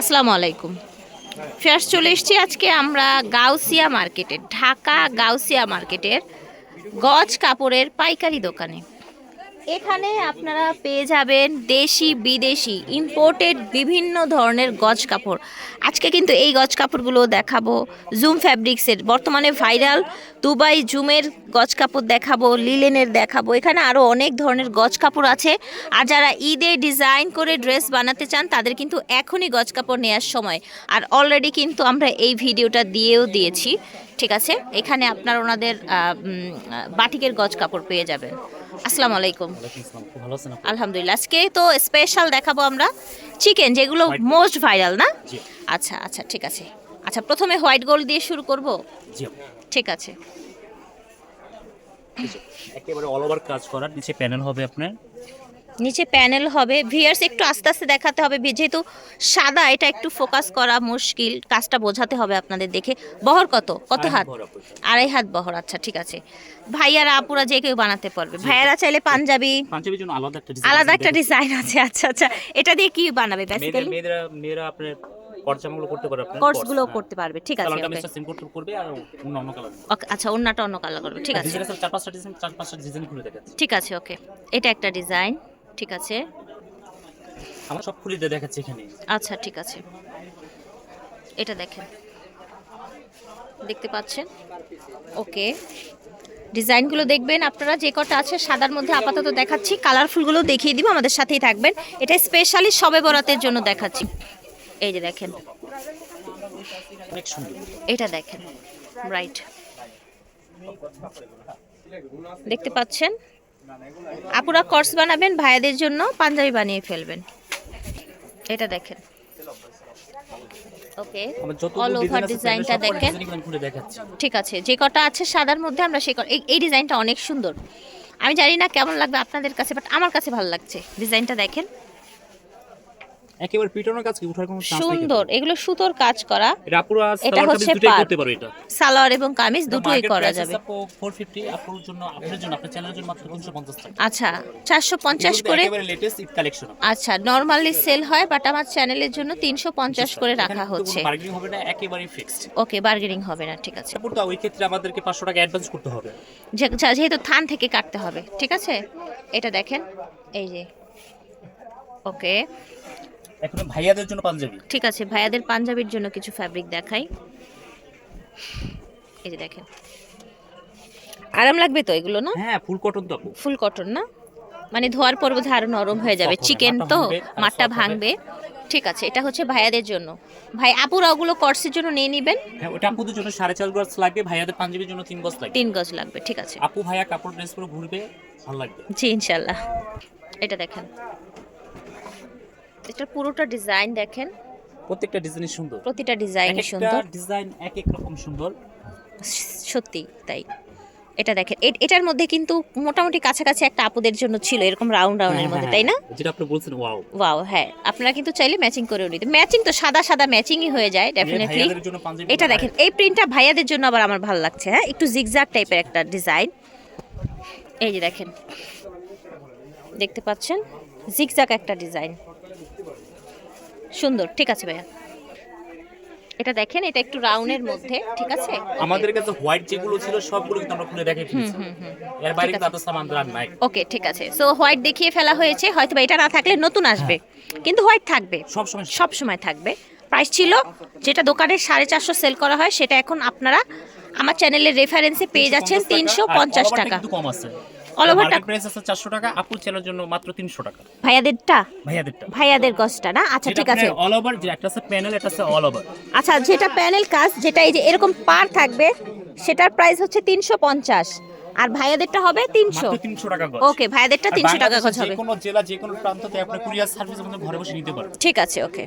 আসসালামু আলাইকুম। ফেয়ার্স চলে এসছি আজকে আমরা গাউসিয়া মার্কেটে, ঢাকা গাউসিয়া মার্কেটের গজ কাপড়ের পাইকারি দোকানে। এখানে আপনারা পেয়ে যাবেন দেশি, বিদেশি ইম্পোর্টেড বিভিন্ন ধরনের গজ কাপড়। আজকে কিন্তু এই গজ কাপড়গুলো দেখাবো। জুম ফ্যাব্রিক্সের, বর্তমানে ভাইরাল দুবাই জুমের গজ কাপড় দেখাবো, লিলেনের দেখাবো। এখানে আরও অনেক ধরনের গজ কাপড় আছে। আর যারা ঈদে ডিজাইন করে ড্রেস বানাতে চান, তাদের কিন্তু এখনই গজ কাপড় নেওয়ার সময়। আর অলরেডি কিন্তু আমরা এই ভিডিওটা দিয়েও দিয়েছি। ঠিক আছে? এখানে আপনার ওনাদের বাটিকের গজ কাপড় পেয়ে যাবেন। আসসালামু আলাইকুম? আলহামদুলিল্লাহ। আজকে তো স্পেশাল দেখাবো আমরা চিকেন যেগুলো মোস্ট ভাইরাল না? আচ্ছা আচ্ছা ঠিক আছে। আচ্ছা প্রথমে হোয়াইট গোল্ড দিয়ে শুরু করব? ঠিক আছে। একেবারে অল ওভার কাজ করার নিচে প্যানেল হবে আপনার। নিচে প্যানেল হবে। ভিয়ার্স একটু আস্তে আস্তে দেখাতে হবে। যেহেতু সাদা এটা একটু ফোকাস করা মুশকিল। কাজটা বোঝাতে হবে আপনাদের দেখে। বহর কত? কত হাত? আড়াই হাত বহর আচ্ছা ঠিক আছে। ভাইয়ারা আপুরা যে কেউ বানাতে পারবে। ভাইয়ারা চাইলে পাঞ্জাবি। পাঞ্জাবির জন্য আলাদা একটা ডিজাইন আলাদা একটা ডিজাইন আছে। আচ্ছা আচ্ছা। এটা দিয়ে কি বানাবে মেয়েদের বেসিক্যালি মেয়েরা মেয়েরা আপনার কটজামাগুলো করতে পারবে ঠিক আছে কালারটা okay. করতে করবে আর অন্য অন্য কালার আচ্ছা অন্যটা অন্য কালার করবে। ঠিক আছে। ডিজাইন চার পাঁচটা ডিজাইন চার পাঁচটা ডিজাইন খুলে দেখাচ্ছি। ঠিক আছে ওকে এটা একটা ডিজাইন ঠিক আছে। আমরা সব খুলে দিয়ে দেখাচ্ছি এখানে। আচ্ছা ঠিক আছে। এটা দেখেন। দেখতে পাচ্ছেন? ওকে। ডিজাইনগুলো দেখবেন আপনারা যে কটা আছে সাদার মধ্যে আপাতত দেখাচ্ছি। কালারফুলগুলো দেখিয়ে দিব আমাদের সাথেই থাকবেন। এটা স্পেশালি সবে বরাতের জন্য দেখাচ্ছি। এই যে দেখেন। এটা দেখেন। রাইট দেখতে পাচ্ছেন? আপুরা কর্স বানাবেন ভাইয়াদের জন্য পাঞ্জাবি বানিয়ে ফেলবেন। এটা দেখেন। ওকে অল ওভার ডিজাইনটা দেখেন। ঠিক আছে যে কটা আছে সাদার মধ্যে আমরা সেই এই ডিজাইনটা অনেক সুন্দর। আমি জানি না কেমন লাগবে আপনাদের কাছে বাট আমার কাছে ভালো লাগছে। ডিজাইনটা দেখেন। একেবারে পিটনের কাজ কি? উঠার কোনো চান্স নেই সুন্দর। এগুলো সুতোর কাজ করা। এটা আপুরা এটা সালোয়ার হচ্ছে কামিজ দুটোই পাড়। করতে পারো এটা। সালোয়ার এবং কামিজ দুটোই করা যাবে। ফোর ফিফটি আপুর জন্য আপনার জন্য আপনার চ্যানেলের জন্য মাত্র তিনশো পঞ্চাশ টাকা। আচ্ছা চারশো পঞ্চাশ এগুলো করে একেবারে লেটেস্ট ঈদ কালেকশন আচ্ছা নর্মালি সেল হয় বাট আমার চ্যানেলের জন্য তিনশো পঞ্চাশ করে রাখা হচ্ছে। হবে না একেবারে ফিক্সড ওকে বার্গেনিং হবে না ঠিক আছে। তারপর তো ওই ক্ষেত্রে আমাদেরকে পাঁচশো টাকা অ্যাডভান্স করতে হবে। যে- যা- যেহেতু থান থেকে কাটতে হবে ঠিক আছে? এটা দেখেন এই যে ওকে। এখন ভাইয়াদের জন্য পাঞ্জাবি? ঠিক আছে ভাইয়াদের পাঞ্জাবির জন্য কিছু ফ্যাব্রিক দেখাই। এই যে দেখেন। আরাম লাগবে তো এগুলো না? হ্যাঁ ফুল কটন তো। ফুল কটন না? মানে ধোয়ার পর বোধহয় আরও নরম হয়ে যাবে। চিকেন তো মাঠটা ভাঙবে। ঠিক আছে এটা হচ্ছে ভাইয়াদের জন্য। ভাই আপুরা ওগুলো কর্সের জন্য নিয়ে নেবেন? হ্যাঁ ওটা আপুদের জন্য সাড়ে চার গজ লাগবে ভাইয়াদের পাঞ্জাবির জন্য তিন গজ লাগবে। তিন গজ লাগবে ঠিক আছে। আপু ভাইয়া কাপড় ড্রেস পরে ঘুরবে ভালো লাগবে। জি ইনশাল্লাহ এটা দেখেন। এটা পুরোটা ডিজাইন দেখেন। প্রত্যেকটা ডিজাইন সুন্দর। প্রতিটা ডিজাইন সুন্দর। ডিজাইন এক এক রকম সুন্দর। সত্যি তাই। এটা দেখেন এটার মধ্যে কিন্তু মোটামুটি কাছাকাছি একটা আপুদের জন্য ছিল এরকম রাউন্ড রাউন্ডের হ্যাঁ, মধ্যে হ্যাঁ, তাই না? হ্যাঁ। যেটা আপনি বলছেন ওয়াও ওয়াও হ্যাঁ আপনারা কিন্তু চাইলে ম্যাচিং করেও নিতে ম্যাচিং তো সাদা সাদা ম্যাচিংই হয়ে যায় ডেফিনেটলি এটা দেখেন এই প্রিন্টটা ভাইয়াদের জন্য আবার আমার ভালো লাগছে হ্যাঁ? একটু জিগজাগ টাইপের একটা ডিজাইন এই যে দেখেন দেখতে পাচ্ছেন? জিগজাগ একটা ডিজাইন সুন্দর ঠিক আছে ভাইয়া। এটা দেখেন এটা একটু রাউন্ডের মধ্যে ঠিক আছে? আমাদের কাছে হোয়াইট যেগুলো ছিল সবগুলো কিন্তু আমরা খুলে দেখে ফেলেছি। এর বাইরে কিন্তু আপনার সামান আর নাই। ওকে ঠিক আছে। সো হোয়াইট দেখিয়ে ফেলা হয়েছে হয়তো বা এটা না থাকলে নতুন আসবে। কিন্তু হোয়াইট থাকবে। সব সময় সব সময় থাকবে। প্রাইস ছিল যেটা দোকানে সাড়ে চারশো সেল করা হয় সেটা এখন আপনারা আমার চ্যানেলের রেফারেন্সে পেয়ে যাচ্ছেন তিনশো পঞ্চাশ টাকা। কম আছে। All over প্রাইস আছে 400 টাকা আপুর চ্যানেলের জন্য মাত্র 300 টাকা। ভাইয়াদেরটা? ভাইয়াদেরটা। ভাইয়াদের গছটা না? আচ্ছা ঠিক আছে। অল ওভার যে একটা আছে প্যানেল একটা আছে অল ওভার আচ্ছা যেটা প্যানেল কাজ যেটা এই যে এরকম পার থাকবে সেটার প্রাইস হচ্ছে তিনশো পঞ্চাশ। আর ভাইয়াদেরটা হবে তিনশো। 300 টাকা ওকে ভাইয়াদেরটা তিনশো টাকা খরচ হবে। কোনো জেলা যে কোনো প্রান্ততে আপনার কুরিয়ার সার্ভিস আমাদের ঘরে বসে নিতে পারবেন। ঠিক আছে ওকে।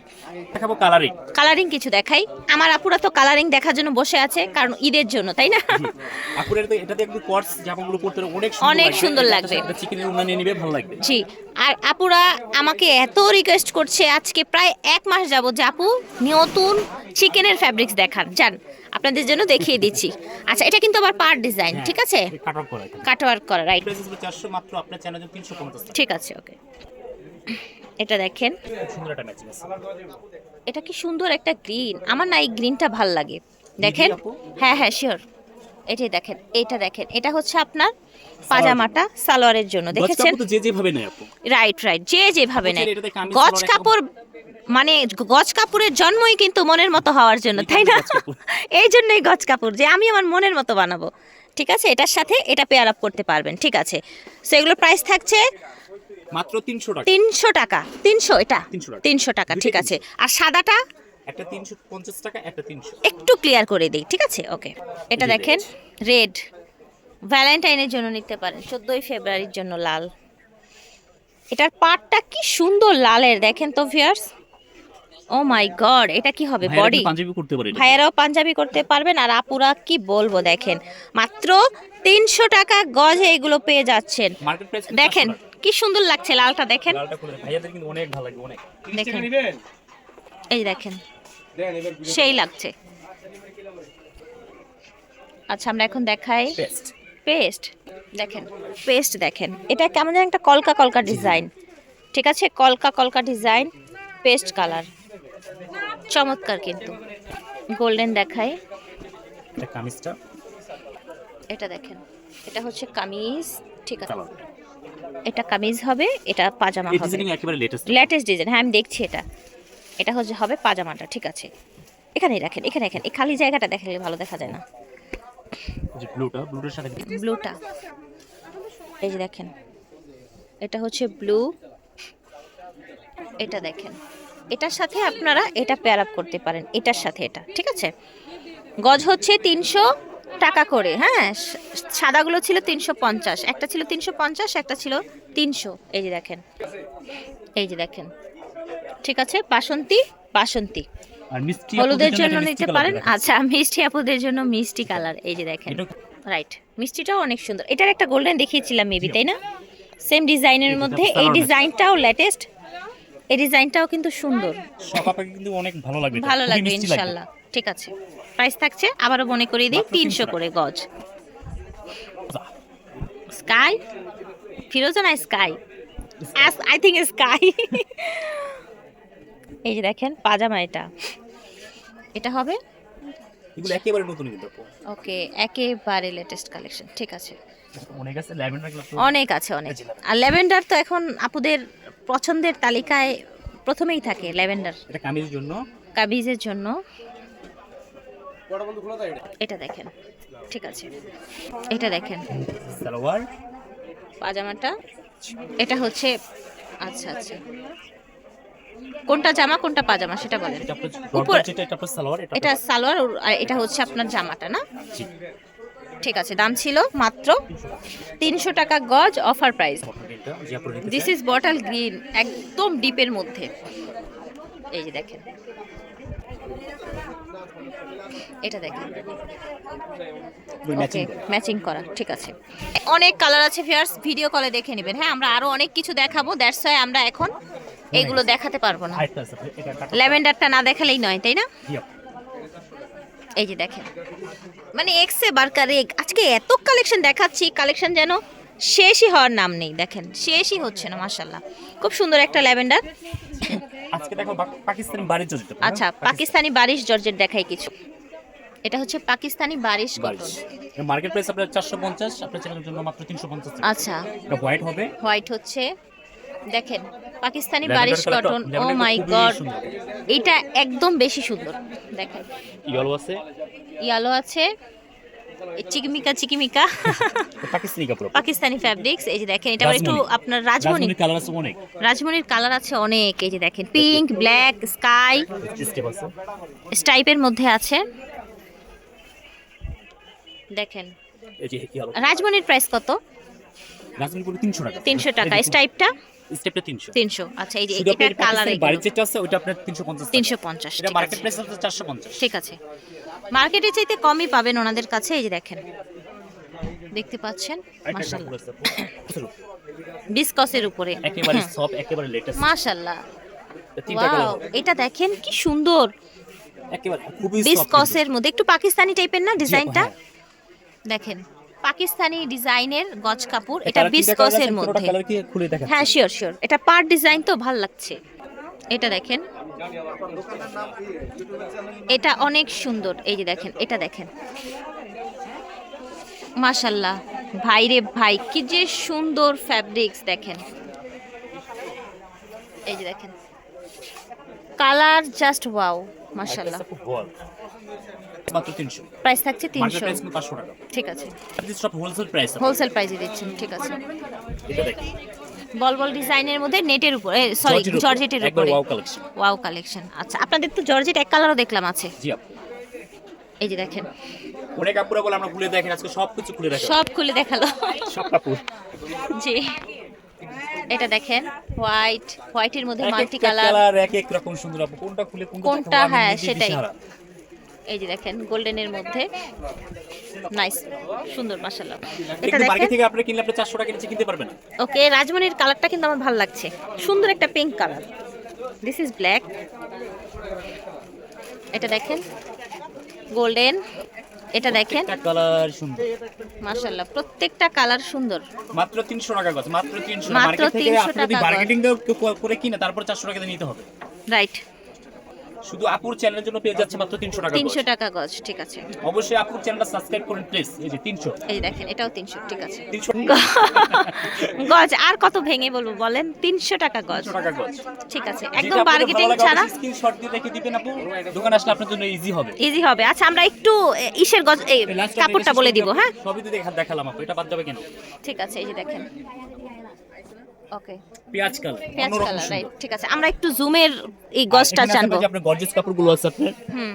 দেখাবো কালারিং কালারিং কিছু দেখাই। আমার আপুরা তো কালারিং দেখার জন্য বসে আছে কারণ ঈদের জন্য তাই না? আপুর এটাতে এটাতে একটু কোয়ার্স জামাগুলো পরতে অনেক অনেক সুন্দর লাগবে। চিকেনের উন্নয়ন নিয়ে নিবে ভালো লাগবে। জি। আর আপুরা আমাকে এত রিকোয়েস্ট করছে আজকে প্রায় এক মাস যাব যে আপু নতুন চিকেনের ফ্যাব্রিক্স দেখান। যান। আপনাদের জন্য দেখিয়ে দিচ্ছি। আচ্ছা এটা কিন্তু আবার পার ডিজাইন ঠিক আছে? কাটওয়ার্ক করা রাইট প্রাইস হলো 400 মাত্র আপনার চ্যানেল 350 টাকা। ঠিক আছে ওকে এটা দেখেন। খুব ম্যাচিং আছে। এটা কি সুন্দর একটা গ্রিন আমার না এই গ্রিনটা ভালো লাগে। দেখেন। হ্যাঁ হ্যাঁ শিওর এটাই দেখেন এটা দেখেন এটা হচ্ছে আপনার পাজামাটা সালোয়ারের জন্য দেখেছেন? যে যেভাবে নেয় রাইট রাইট যে যেভাবে নেয়। গজ কাপড় মানে গজ কাপড়ের জন্মই কিন্তু মনের মতো হওয়ার জন্য তাই না? এই জন্যই গজ কাপড় যে আমি আমার মনের মতো বানাবো। ঠিক আছে? এটার সাথে এটা পেয়ার আপ করতে পারবেন ঠিক আছে? সো এগুলোর প্রাইস থাকছে মাত্র তিনশো টাকা। তিনশো টাকা তিনশো এটা তিনশো টাকা। ঠিক আছে? আর সাদাটা একটা তিনশো পঞ্চাশ টাকা একটা তিনশো। একটু ক্লিয়ার করে দিই ঠিক আছে? ওকে এটা দেখেন রেড ভ্যালেন্টাইনের জন্য নিতে পারেন চোদ্দোই ফেব্রুয়ারির জন্য লাল। এটার পাটটা কি সুন্দর লালের দেখেন তো ভিয়ার্স ও মাই গড এটা কি হবে বডি পাঞ্জাবি করতে পারে এটা। ভাইয়েরাও পাঞ্জাবি করতে পারবেন আর আপুরা কি বলব দেখেন। মাত্র তিনশো টাকা গজে এগুলো পেয়ে যাচ্ছেন। দেখেন কি সুন্দর লাগছে লালটা দেখেন। লালটা খুলে ভাইয়াদের কিন্তু অনেক ভালো লাগবে অনেক। দেখেন। এই দেখেন। সেই লাগছে। আচ্ছা আমরা এখন দেখাই। পেস্ট দেখেন পেস্ট দেখেন। এটা কেমন যেন একটা কলকা কলকা ডিজাইন ঠিক আছে? কলকা কলকা ডিজাইন পেস্ট কালার চমৎকার কিন্তু। গোল্ডেন দেখাই। এটা কামিজটা। এটা দেখেন। এটা হচ্ছে কামিজ। ঠিক আছে। এটা কামিজ হবে এটা পাজামা হবে। ডিজাইনিং একেবারে লেটেস্ট লেটেস্ট ডিজাইন হ্যাঁ আমি দেখছি এটা। এটা হচ্ছে হবে পাজামাটা ঠিক আছে। এখানেই রাখেন এখানে রাখেন। এই খালি জায়গাটা দেখালে ভালো দেখা যায় না। যে ব্লুটা ব্লুটার সাথে ব্লুটা। এই যে দেখেন এটা হচ্ছে ব্লু। এটা দেখেন। এটার সাথে আপনারা এটা পেয়ার আপ করতে পারেন এটার সাথে এটা ঠিক আছে? গজ হচ্ছে তিনশো টাকা করে হ্যাঁ? সাদাগুলো ছিল তিনশো পঞ্চাশ একটা ছিল তিনশো পঞ্চাশ একটা ছিল তিনশো। এই যে দেখেন এই যে দেখেন। ঠিক আছে? বাসন্তী বাসন্তী। আর মিষ্টি হলুদের জন্য নিতে পারেন? আচ্ছা মিষ্টি আপুদের জন্য মিষ্টি কালার এই যে দেখেন। রাইট মিষ্টিটাও অনেক সুন্দর। এটার একটা গোল্ডেন দেখিয়েছিলাম মেবি তাই না? সেম ডিজাইনের মধ্যে। এই ডিজাইনটাও লেটেস্ট এই ডিজাইনটাও কিন্তু সুন্দর। কিন্তু অনেক ভালো লাগবে। ভালো লাগবে মিষ্টি ইনশাল্লাহ। ঠিক আছে। প্রাইস থাকছে আবারও মনে করিয়ে দিই তিনশো 300 করে গজ। স্কাই ফিরোজা না স্কাই আই থিঙ্ক স্কাই এই যে দেখেন পাজামা এটা। এটা হবে? এগুলো একেবারে নতুন কিন্তু ওকে একেবারে লেটেস্ট কালেকশন ঠিক আছে। অনেক আছে ল্যাভেন্ডার অনেক আছে অনেক। আর ল্যাভেন্ডার তো এখন আপুদের পছন্দের তালিকায় প্রথমেই থাকে ল্যাভেন্ডার। এটা কামিজের জন্য। কাবিজের জন্য। এটা দেখেন ঠিক আছে। এটা দেখেন। সালোয়ার। পাজামাটা। এটা হচ্ছে আচ্ছা আচ্ছা। কোনটা জামা কোনটা পাজামা সেটা বলেন। এটা উপর- এটা সালোয়ার আর এটা হচ্ছে আপনার জামাটা না? ঠিক আছে দাম ছিল মাত্র তিনশো টাকা গজ offer price. This is bottle green একদম ডিপের মধ্যে। এই যে দেখেন। এটা দেখেন। ওকে ম্যাচিং করা ঠিক আছে। অনেক কালার আছে ফিয়ার্স ভিডিও কলে দেখে নেবেন। হ্যাঁ আমরা আরও অনেক কিছু দেখাবো দ্যাটস ওয়াই আমরা এখন এগুলো দেখাতে পারব না। ল্যাভেন্ডারটা না দেখালেই নয় তাই না? এই যে দেখেন। মানে এক্সে বার্কার আজকে এত কালেকশন দেখাচ্ছি কালেকশন যেন শেষই হওয়ার নাম নেই দেখেন। শেষই হচ্ছে না মাশাল্লাহ খুব সুন্দর একটা ল্যাভেন্ডার। আজকে দেখো পাকিস্তানি বাড়ির যেটা আচ্ছা পাকিস্তানি বারিশ জর্জেট দেখাই কিছু। এটা হচ্ছে পাকিস্তানি বারিশ কটন। মার্কেট প্রাইস আপনার চারশো পঞ্চাশ আপনার চ্যানেলের জন্য মাত্র তিনশো পঞ্চাশ আচ্ছা। এটা হোয়াইট হবে। হোয়াইট হচ্ছে দেখেন Pakistani বারিশ cotton oh my god এটা একদম বেশি সুন্দর দেখেন ইয়েলো আছে? ইয়ালো আছে। চিকিমিকা চিকিমিকা। পাকিস্তানি কাপড় পাকিস্তানি ফ্যাব্রিক্স এই যে দেখেন এটা একটু আপনার রাজমণি। কালার আছে অনেক। রাজমণির কালার আছে অনেক এই যে দেখেন পিঙ্ক ব্ল্যাক স্কাই স্টাইপের মধ্যে আছে। দেখেন এই যে ইয়েলো রাজমণির প্রাইস কত? রাজমণি পুরো তিনশো টাকা। তিনশো টাকা স্টাইপটা স্টেপটা তিনশো। তিনশো। আচ্ছা এই যে আপনার কালার যেটা আছে ওইটা আপনার তিনশো পঞ্চাশ তিনশো পঞ্চাশ এটা মার্কেট প্রাইস আছে। চারশো পঞ্চাশ। ঠিক আছে। মার্কেটে চাইতে কমই পাবেন ওনাদের কাছে এই যে দেখেন। দেখতে পাচ্ছেন? ডিসকসের উপরে। একেবারে একেবারে লেটেস্ট কালার এটা দেখেন কি সুন্দর। একেবারে খুবই ডিসকসের মধ্যে। একটু পাকিস্তানি টাইপের না ডিজাইনটা হ্যাঁ, দেখেন। পাকিস্তানি ডিজাইনের গজ কাপড় এটা বিসকসের মধ্যে। হ্যাঁ শিওর শিওর এটা পার ডিজাইন তো ভালো লাগছে। এটা দেখেন। এটা অনেক সুন্দর। এই যে দেখেন এটা দেখেন। মাশাল্লাহ ভাই রে ভাই কি যে সুন্দর ফ্যাব্রিক্স দেখেন। এই যে দেখেন। কালার জাস্ট ওয়াও মাশাল্লাহ মাত্র 300 প্রাইস থাকছে মার্কেট তিনশো। প্রাইস 500 টাকা। ঠিক আছে। সব হোলসেল প্রাইস হোলসেল প্রাইসে দিচ্ছেন ঠিক আছে। এটা দেখেন। বল বল ডিজাইনের মধ্যে নেটের উপর সরি জর্জেটের উপর, ওয়াও কালেকশন ওয়াও কালেকশন আচ্ছা। আপনাদের তো জর্জেট এক কালারও দেখলাম আছে। জি এই যে দেখেন। অনেক কাপড় বলে আমরা খুলে দেখেন আজকে সব কিছু খুলে দেখেন সব খুলে দেখাল। সব কাপড়। জি। এটা দেখেন হোয়াইট হোয়াইটের মধ্যে মাল্টি কালার কালার এক এক রকম সুন্দর আপু। কোনটা খুলে কোনটা কোনটা, হ্যাঁ, সেটাই। এই যে দেখেন গোল্ডেনের মধ্যে। নাইস সুন্দর মাশাআল্লাহ। এটা মার্কেট থেকে আপনি কিনলে আপনি 400 টাকা নিচে কিনতে পারবেন ওকে রাজমণির কালারটা কিন্তু আমার ভালো লাগছে। সুন্দর একটা pink colour this is black এটা দেখেন গোল্ডেন এটা দেখেন। কালার সুন্দর। মাশাআল্লাহ প্রত্যেকটা কালার সুন্দর। মাত্র 300 টাকা গজ মাত্র 300 মার্কেট থেকে আপনি যদি গজ। করে কিনে তারপর 400 টাকা দিয়ে নিতে হবে। রাইট শুধু আপুর চ্যানেলের জন্য পেয়ে যাচ্ছে মাত্র 300 টাকা গজ। তিনশো টাকা গজ ঠিক আছে। অবশ্যই আপুর চ্যানেলটা সাবস্ক্রাইব করুন প্লিজ এই যে 300 এই দেখেন এটাও তিনশো ঠিক আছে। 300 গজ আর কত ভেঙে বলব বলেন? তিনশো টাকা গজ। 300 টাকা গজ। ঠিক আছে একদম মার্কেটিং ছাড়া। স্ক্রিনশট দিয়ে রেখে দিবেন আপু। দোকানে আসলে আপনার জন্য ইজি হবে। ইজি হবে। আচ্ছা আমরা একটু এ, ইসের গজ এই কাপড়টা বলে দিব হ্যাঁ? সবই তো দেখা দেখালাম আপু এটা বাদ যাবে কেন? ঠিক আছে এই যে দেখেন। ওকে। পেঁয়াজ কালার। পেঁয়াজ কালার রাইট ঠিক আছে। আমরা একটু জুমের এই গজটা জানব। আপনার গর্জিয়াস কাপড়গুলো আছে আপনার। হুম।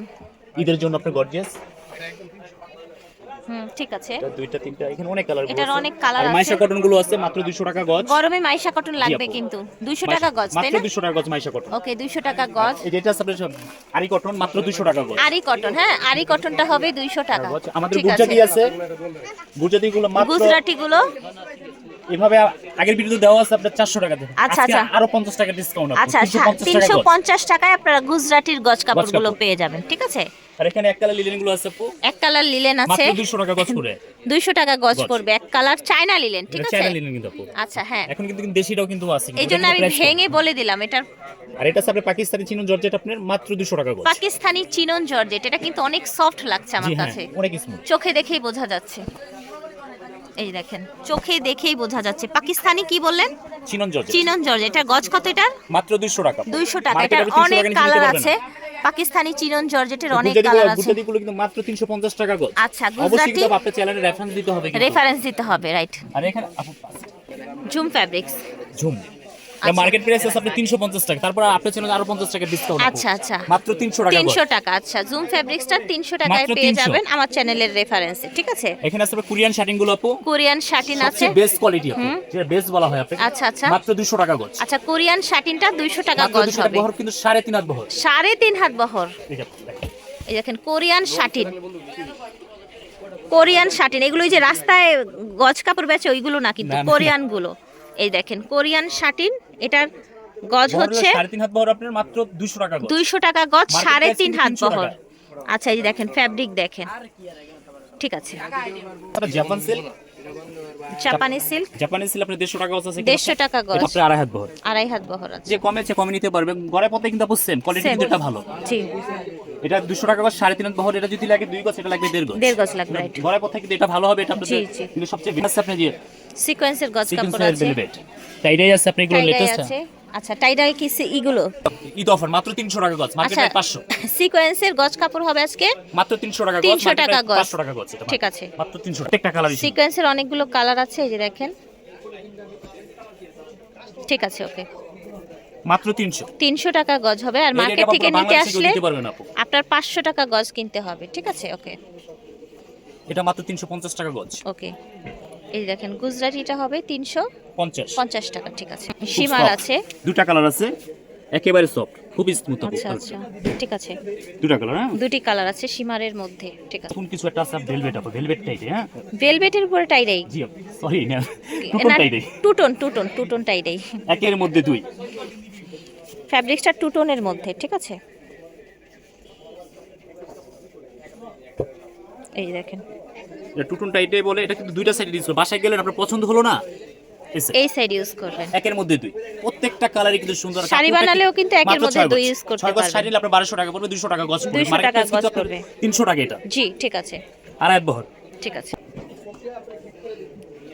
ঈদের জন্য আপনার গর্জিয়াস হুম ঠিক আছে। এটা দুইটা তিনটা এখানে অনেক কালার এটার অনেক colour আছে। মাইশা কটনগুলো আছে মাত্র 200 টাকা গজ। গরমে মাইশা কটন লাগবে কিন্তু। দুইশো টাকা গজ তাই মাত্র 200 টাকা গজ মাইশা কটন ওকে দুইশো টাকা গজ। এই যেটা সব আরি কটন মাত্র 200 টাকা গজ। আরি কটন হ্যাঁ আরি কটনটা হবে দুইশো টাকা। গজ। আমাদের গুজরাটি আছে। গুজরাটি গুলো মাত্র গুজরাটি গুলো এভাবে আগের ভিডিওতে দেওয়া আছে আপনার 400 টাকা দেন। আচ্ছা, আচ্ছা। আরও 50 টাকা ডিসকাউন্ট আছে। আচ্ছা আচ্ছা 350 তিনশো পঞ্চাশ টাকায় আপনারা গুজরাটির গজ কাপড়গুলো কাপড়। পেয়ে যাবেন ঠিক আছে? আর এখানে এক কালার লিলেনগুলো আছে আপু। এক কালার লিলেন আছে। মাত্র 200 টাকা গজ করে দুইশো টাকা গজ। পড়বে এক কালার চায়না লিলেন ঠিক আছে? চায়না লিলেন কিন্তু আপু। আচ্ছা হ্যাঁ। এখন কিন্তু দেশিটাও কিন্তু আছে কিন্তু এই জন্য আমি। ভেঙে বলে দিলাম এটার আর এটা আপনার পাকিস্তানি চিনো জর্জেট আপনার মাত্র 200 টাকা গজ। পাকিস্তানি চিনন জর্জেট এটা কিন্তু অনেক সফট লাগছে আমার হ্যাঁ কাছে। অনেক স্মুথ চোখে দেখেই বোঝা যাচ্ছে। এই দেখেন চোখে দেখেই বোঝা যাচ্ছে। পাকিস্তানি কি বললেন? চিনন জর্জ চিনন এটা গজ কত এটার? মাত্র 200 টাকা। দুইশো টাকা। এটা এটার অনেক কালার আছে। পাকিস্তানি চিরন জর্জেটের অনেক কালার আছে। গুজরাটি গুলো কিন্তু মাত্র 350 টাকা গজ। আচ্ছা, গুজরাটি- আপনার চ্যানেলে রেফারেন্স দিতে হবে রেফারেন্স দিতে হবে রাইট আর এখানে আপু জুম ফ্যাব্রিক্স ঝুম। আচ্ছা। মার্কেট প্রাইস আছে আপনার 350 টাকা তারপর আপনার আরও 50 টাকা ডিসকাউন্ট আচ্ছা আচ্ছা। মাত্র 300 টাকা গজ তিনশো টাকা আচ্ছা। জুম ফ্যাব্রিক্সটা তিনশো টাকায় পেয়ে যাবেন আমার চ্যানেলের রেফারেন্সে ঠিক আছে? এখানে আছে কোরিয়ান শার্টিংগুলো আপু। কোরিয়ান শাটিন আছে। বেস্ট কোয়ালিটি আপু যেটা বেস্ট বলা হয় আপনাকে। আচ্ছা, আচ্ছা। মাত্র 200 টাকা গজ। আচ্ছা কোরিয়ান শাটিনটা দুইশো টাকা গজ হবে। বহর কিন্তু 3.5 হাত বহর। সাড়ে তিন হাত বহর। এই দেখেন। কোরিয়ান শাটিন কোরিয়ান শাটিন এগুলো যে রাস্তায় গজ কাপড় বেচে ওইগুলো না কিন্তু। কোরিয়ানগুলো। এই দেখেন কোরিয়ান শাটিন এটার গজ হচ্ছে 3.5 হাত বহর আপনার মাত্র 200 টাকা দুইশো টাকা গজ সাড়ে তিন হাত বহর। আচ্ছা এই দেখেন ফ্যাব্রিক দেখেন। ঠিক আছে। জাপান সিল্ক জাপানি সিল্ক জাপানি সিল্ক আপনার 150 টাকা গজ আছে দেড়শো টাকা গজ। এটা আড়াই হাত বহর। আড়াই হাত বহর আছে। যে কমেছে কমে নিতে পারবে। গড়ে পথে কিন্তু আপু সেম কোয়ালিটি কিন্তু এটা ভালো। জি। এটা 200 টাকা গজ 3.5 হাত বহর এটা যদি লাগে গজ এটা লাগবে গজ। গজ লাগবে রাইট গড়ে পথে কিন্তু এটা ভালো হবে এটা আপনাদের। কিন্তু সবচেয়ে আপনি সিকোয়েন্সের গজ কাপড় আছে। ভেলভেট টাইডাই আছে আপনি এগুলো লেটেস্ট আছে। আচ্ছা টাইডাই কি ইগুলো ঈদ অফার মাত্র 300 টাকা গজ মার্কেট প্রাইস 500 সিকোয়েন্সের গজ কাপড় হবে আজকে? মাত্র 300 টাকা গজ 300 টাকা গজ। 500 টাকা গজ ঠিক আছে। মাত্র 300 প্রত্যেকটা কালারই সিকোয়েন্সের অনেকগুলো কালার আছে এই যে দেখেন। ঠিক আছে ওকে মাত্র 300 তিনশো টাকা গজ হবে আর মার্কেট থেকে নিতে আসলে। আপনার পাঁচশো টাকা গজ কিনতে হবে ঠিক আছে ওকে এটা মাত্র 350 টাকা গজ ওকে এই দেখেন গুজরাটিটা হবে তিনশো 50 পঞ্চাশ টাকা ঠিক আছে। সীমার আছে। দুটা কালার আছে একেবারে সফট খুব স্মুথ আচ্ছা আচ্ছা ঠিক আছে। দুটা কালার হ্যাঁ? দুটি কালার আছে সীমারের মধ্যে ঠিক আছে। কোন কিছু একটা আছে ভেলভেট আপু ভেলভেট টাইপে হ্যাঁ? ভেলভেটের উপরে টাইডাই জি সরি না টুকন না টাইপে টুটন টুটন টুটন টাইডাই একের মধ্যে দুই। ফ্যাব্রিক্সটা টুটনের মধ্যে ঠিক আছে? এই দেখেন টুটুন টাইটে বলে এটা কিন্তু দুইটা সাইড দিয়েছিল বাসায় গেলেন আপনার পছন্দ হলো না? এই সাইড ইউজ করবেন। একের মধ্যে দুই। প্রত্যেকটা কালারই কিন্তু সুন্দর শাড়ি বানালেও কিন্তু একের মধ্যে দুই use করতে ছয় গজ শাড়ি নিলে আপনার বারোশো টাকা পড়বে দুশো টাকা গজ পড়বে। 200 Market টাকা গজ পড়বে। তিনশো টাকা এটা। জি ঠিক আছে। আড়াই বহর। ঠিক আছে।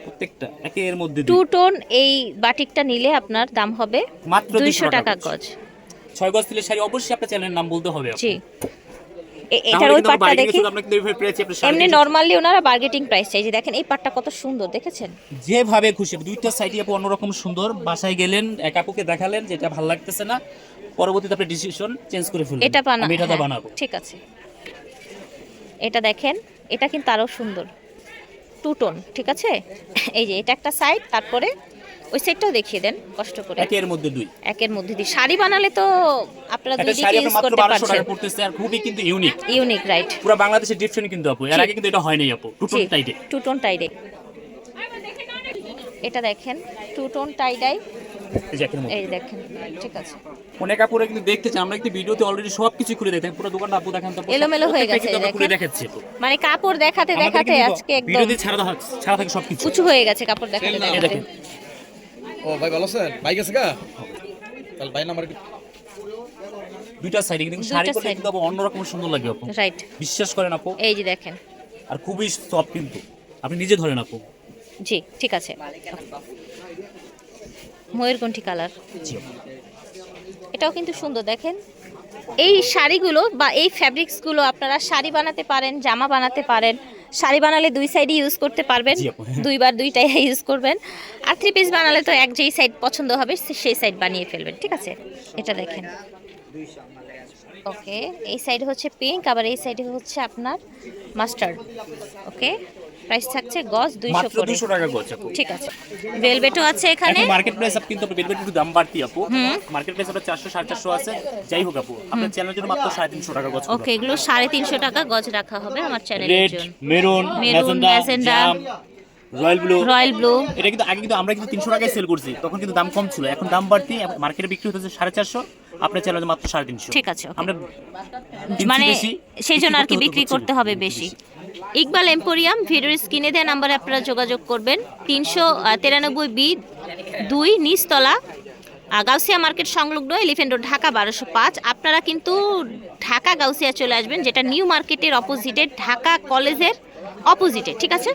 প্রত্যেকটা একের মধ্যে টু টোন এই বাটিকটা নিলে আপনার দাম হবে মাত্র দুইশো 200 টাকা গজ। ছয় গজ দিলে শাড়ি অবশ্যই আপনার চ্যানেলের নাম বলতে হবে জি। এটার ওই পাটটা দেখি। এমনি নর্মালি ওনারা বার্গেটিং প্রাইস চাই। যে দেখেন এই পাটটা কত সুন্দর দেখেছেন? যেভাবে খুশি। দুইটা সাইডই আপু অন্যরকম সুন্দর। বাসায় গেলেন এক আপুকে দেখালেন যেটা ভালো লাগতেছে না। পরবর্তীতে আপনি ডিসিশন চেঞ্জ করে ফেলবেন এটা বানা আমি এটা হ্যাঁ, বানাবো। ঠিক আছে। এটা দেখেন এটা কিন্তু আরও সুন্দর। টু টোন ঠিক আছে? এই যে এটা একটা সাইড তারপরে ওই সাইডটাও দেখিয়ে দেন কষ্ট করে। একের মধ্যে দুই। একের মধ্যে দিয়ে শাড়ি বানালে তো আপনারা দুই দিকে ইউজ করতে পারছেন। টাকা পড়তেছে আর খুবই কিন্তু ইউনিক ইউনিক রাইট পুরো বাংলাদেশের ডিফারেন্ট কিন্তু আপু। এর আগে কিন্তু এটা হয় নাই আপু। টুটুন টাইটে টু টোন টাইডে এটা দেখেন টু টোন টাইডাই এই দেখেন ঠিক আছে। অনেক আপুরা কিন্তু দেখতে চান। আমরা কিন্তু ভিডিওতে অলরেডি সব কিছু খুলে পুরো দোকানটা আপু দেখেন এলোমেলো হয়ে গেছে, খুলে দেখাচ্ছি মানে কাপড় দেখাতে দেখাতে আজকে একদম ভিডিওতে ছাড়া ছাড়া থাকে সবকিছু। উঁচু হয়ে গেছে কাপড় দেখাতে দেখাতে। ও ভাই ভালো আছেন? ভাই গেছে গা? তাহলে ভাই নাম্বার দুইটা সাইডে কিন্তু শাড়ি পরলে কিন্তু অন্যরকম সুন্দর লাগে আপু। রাইট বিশ্বাস করেন আপু। এই যে দেখেন। আর খুবই সফট কিন্তু। আপনি নিজে ধরেন আপু। জি ঠিক আছে। ময়ূরকণ্ঠী কালার জি এটাও কিন্তু সুন্দর দেখেন। এই শাড়িগুলো বা এই ফ্যাব্রিক্সগুলো আপনারা শাড়ি বানাতে পারেন জামা বানাতে পারেন শাড়ি বানালে দুই সাইডই ইউজ করতে পারবেন। দুইবার দুইটাই ইউজ করবেন। আর থ্রি পিস বানালে তো এক যেই সাইড পছন্দ হবে সেই সাইড বানিয়ে ফেলবেন ঠিক আছে? এটা দেখেন। ওকে এই সাইড হচ্ছে পিঙ্ক আবার এই সাইডে হচ্ছে আপনার মাস্টার্ড ওকে প্রাইস থাকছে গজ দুইশো মাত্র করে। দুশো টাকা গজ আপু। ঠিক আছে। ভেলভেটও আছে এখানে মার্কেট প্রাইস কিন্তু বেলভেট একটু দাম বাড়তি আপু। মার্কেট প্রাইস আপনার চারশো সাড়ে চারশো আছে। যাই হোক আপু আপনার চ্যানেলের জন্য মাত্র সাড়ে তিনশো টাকা গজ ওকে এগুলো সাড়ে তিনশো টাকা গজ রাখা হবে আমার চ্যানেলের জন্য। Maroon magenta royal blue royal blue এটা কিন্তু আগে কিন্তু আমরা কিন্তু তিনশো টাকায় সেল করছি তখন কিন্তু দাম কম ছিল। এখন দাম বাড়তি মার্কেটে বিক্রি হতেছে সাড়ে চারশো আপনার চ্যানেলে মাত্র সাড়ে তিনশো। ঠিক আছে, আমরা মানে সেই জন্য আর কি বিক্রি করতে হবে বেশি। ইকবাল এম্পোরিয়াম, ভিডিওর স্ক্রিনে দেওয়া নাম্বারে আপনারা যোগাযোগ করবেন। তিনশো তিরানব্বই বি, দুই নিচতলা গাউসিয়া মার্কেট সংলগ্ন এলিফেন্ট রোড, ঢাকা বারোশো পাঁচ। আপনারা কিন্তু ঢাকা গাউসিয়া চলে আসবেন, যেটা নিউ মার্কেটের অপোজিটে ঢাকা কলেজের অপোজিটে ঠিক আছে?